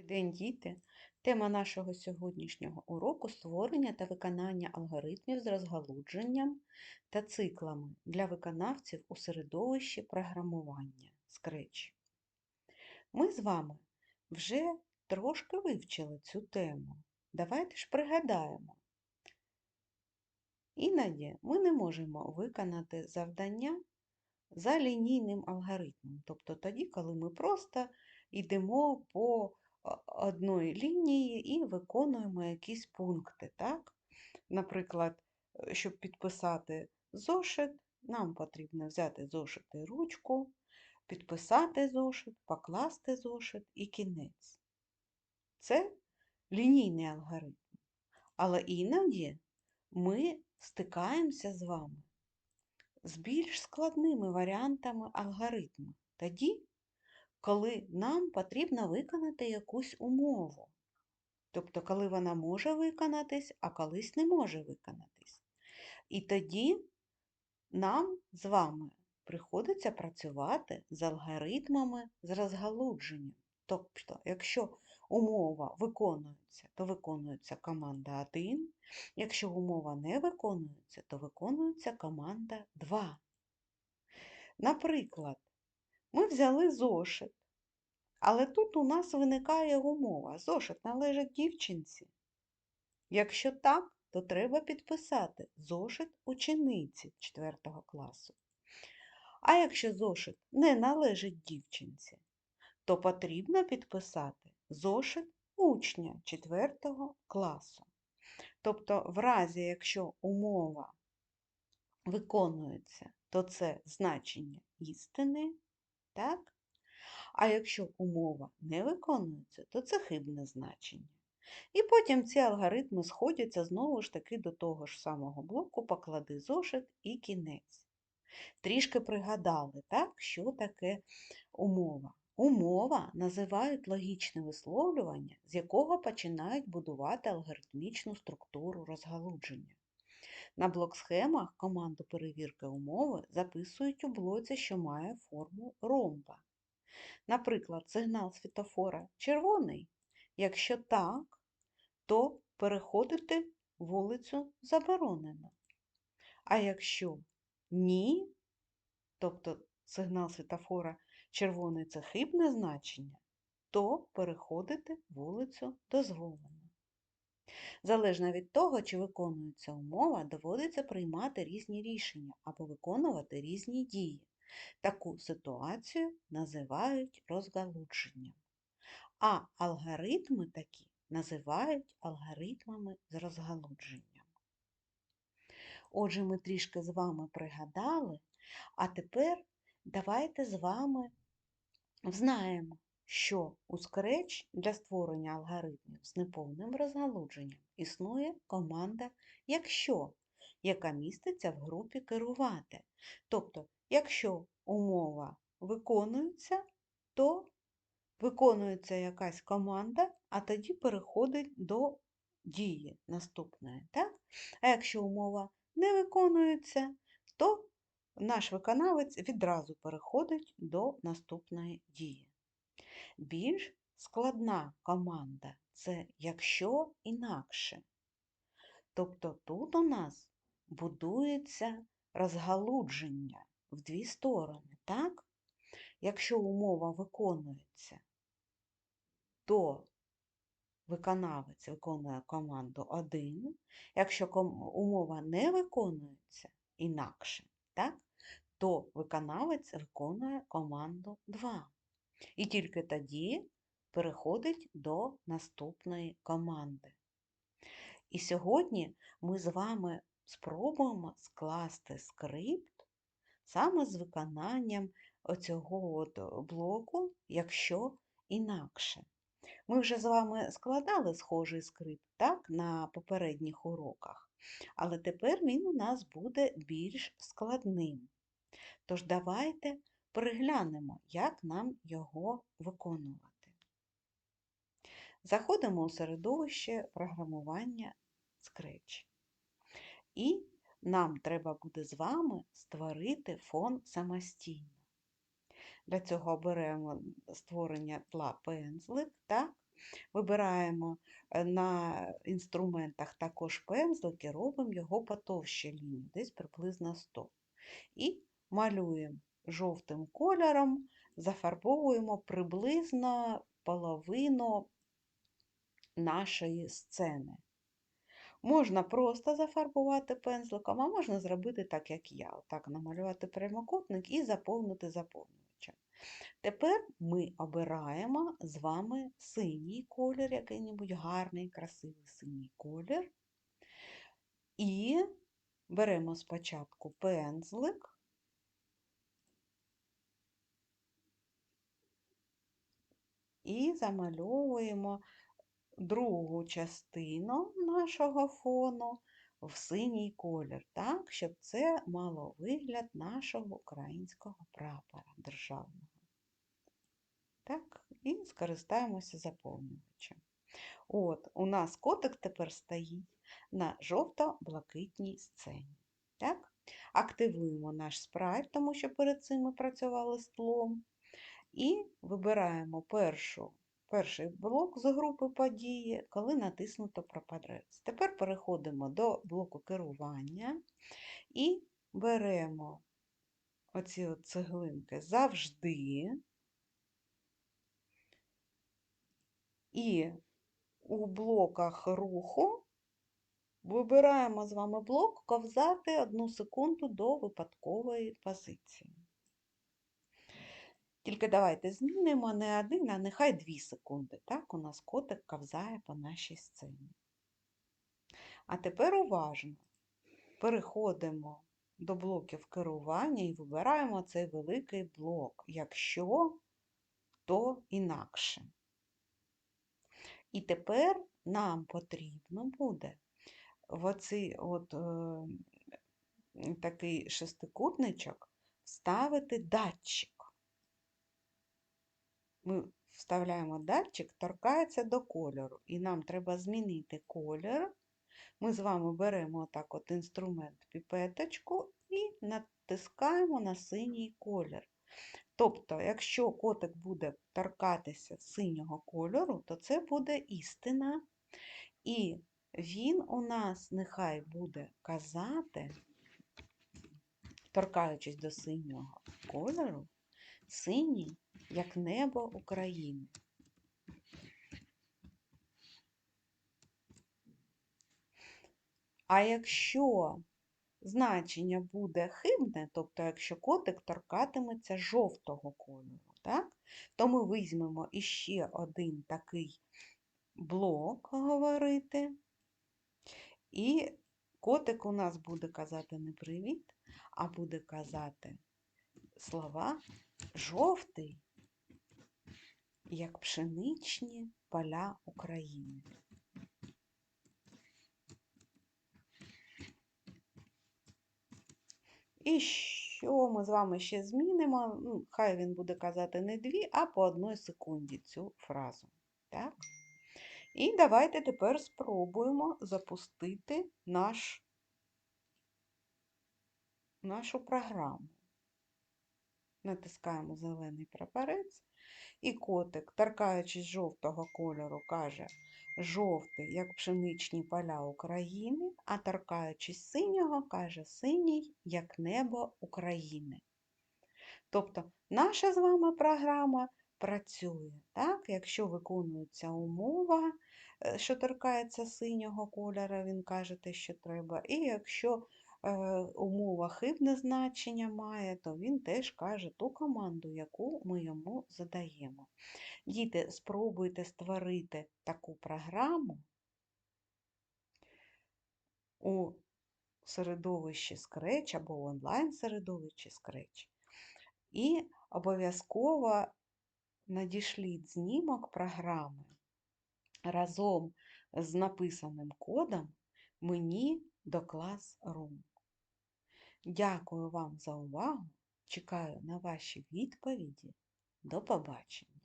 Добрий день, діти! Тема нашого сьогоднішнього уроку створення та виконання алгоритмів з розгалудженням та циклами для виконавців у середовищі програмування Scratch. Ми з вами вже трошки вивчили цю тему. Давайте ж пригадаємо. Іноді ми не можемо виконати завдання за лінійним алгоритмом, тобто тоді, коли ми просто йдемо по одної лінії і виконуємо якісь пункти. Так? Наприклад, е, щоб підписати зошит, нам потрібно взяти зошит і ручку, підписати зошит, покласти зошит і кінець. Це лінійний алгоритм. Але іноді ми стикаємося з вами з більш складними варіантами алгоритму. Тоді, коли нам потрібно виконати якусь умову. Тобто, коли вона може виконатись, а колись не може виконатись. І тоді нам з вами приходиться працювати з алгоритмами з розгалудженням. Тобто, якщо умова виконується, то виконується команда 1, якщо умова не виконується, то виконується команда 2. Наприклад, ми взяли зошит, але тут у нас виникає умова. Зошит належить дівчинці. Якщо так, то треба підписати зошит учениці 4 класу. А якщо зошит не належить дівчинці, то потрібно підписати зошит учня 4 класу. Тобто, в разі, якщо умова виконується, то це значення істини, так? А якщо умова не виконується, то це хибне значення. І потім ці алгоритми сходяться знову ж таки до того ж самого блоку поклади зошит і кінець. Трішки пригадали, так, що таке умова. Умова називають логічне висловлювання, з якого починають будувати алгоритмічну структуру розгалудження. На блок-схемах команду перевірки умови записують у блоці, що має форму ромба. Наприклад, сигнал світофора червоний. Якщо так, то переходити вулицю заборонено. А якщо ні, тобто сигнал світофора червоний це хибне значення, то переходити вулицю дозволено. Залежно від того, чи виконується умова, доводиться приймати різні рішення або виконувати різні дії. Таку ситуацію називають розгалудженням. А алгоритми такі називають алгоритмами з розгалудженням. Отже, ми трішки з вами пригадали, а тепер давайте з вами знаємо, що у Scratch для створення алгоритмів з неповним розгалудженням існує команда Якщо, яка міститься в групі керувати. Тобто, якщо умова виконується, то виконується якась команда, а тоді переходить до дії наступної. Так? А якщо умова не виконується, то наш виконавець відразу переходить до наступної дії. Більш складна команда це якщо інакше. Тобто тут у нас будується розгалудження в дві сторони, так? Якщо умова виконується, то виконавець виконує команду 1, якщо умова не виконується інакше, так? то виконавець виконує команду 2. І тільки тоді переходить до наступної команди. І сьогодні ми з вами спробуємо скласти скрипт саме з виконанням оцього блоку, якщо інакше. Ми вже з вами складали схожий скрипт так, на попередніх уроках, але тепер він у нас буде більш складним. Тож давайте переглянемо, як нам його виконувати. Заходимо у середовище програмування Scratch. І нам треба буде з вами створити фон самостійно. Для цього беремо створення тла пензлик, так? вибираємо е, на інструментах також пензлик і робимо його потовще лінію, десь приблизно 100. І малюємо жовтим кольором, зафарбовуємо приблизно половину нашої сцени. Можна просто зафарбувати пензликом, а можна зробити так, як я. Отак намалювати прямокутник і заповнити заповнювачем. Тепер ми обираємо з вами синій колір, який-небудь гарний, красивий синій колір. І беремо спочатку пензлик. І замальовуємо другу частину нашого фону в синій колір, так, щоб це мало вигляд нашого українського прапора державного. Так, і скористаємося заповнювачем. От, у нас котик тепер стоїть на жовто-блакитній сцені. Так? Активуємо наш спрайт, тому що перед цим ми працювали з тлом. І вибираємо першу, перший блок з групи події, коли натиснуто пропадрець. Тепер переходимо до блоку керування і беремо оці от цеглинки завжди. І у блоках руху вибираємо з вами блок ковзати одну секунду до випадкової позиції. Тільки давайте змінимо не один, а нехай дві секунди. Так, у нас котик ковзає по нашій сцені. А тепер уважно переходимо до блоків керування і вибираємо цей великий блок. Якщо, то інакше. І тепер нам потрібно буде в оцей от, е, такий шестикутничок вставити датчик. Ми вставляємо датчик, торкається до кольору, і нам треба змінити колір. Ми з вами беремо отак от інструмент піпеточку і натискаємо на синій колір. Тобто, якщо котик буде торкатися синього кольору, то це буде істина. І він у нас нехай буде казати, торкаючись до синього кольору, синій, як небо України. А якщо значення буде хибне, тобто якщо котик торкатиметься жовтого кольору, так, то ми візьмемо іще один такий блок говорити, і котик у нас буде казати не привіт, а буде казати слова жовтий, як пшеничні поля України. І що ми з вами ще змінимо? Ну, Хай він буде казати не дві, а по одній секунді цю фразу. Так? І давайте тепер спробуємо запустити наш, нашу програму. Натискаємо зелений прапорець, і котик, торкаючись жовтого кольору, каже жовтий, як пшеничні поля України, а торкаючись синього, каже синій, як небо України. Тобто наша з вами програма працює, так? якщо виконується умова, е, що торкається синього кольора, він каже те, що треба. І якщо умова хибне значення має, то він теж каже ту команду, яку ми йому задаємо. Діти, спробуйте створити таку програму у середовищі Scratch або в онлайн-середовищі Scratch. І обов'язково надішліть знімок програми разом з написаним кодом мені до Classroom. Дякую вам за увагу. Чекаю на ваші відповіді. До побачення!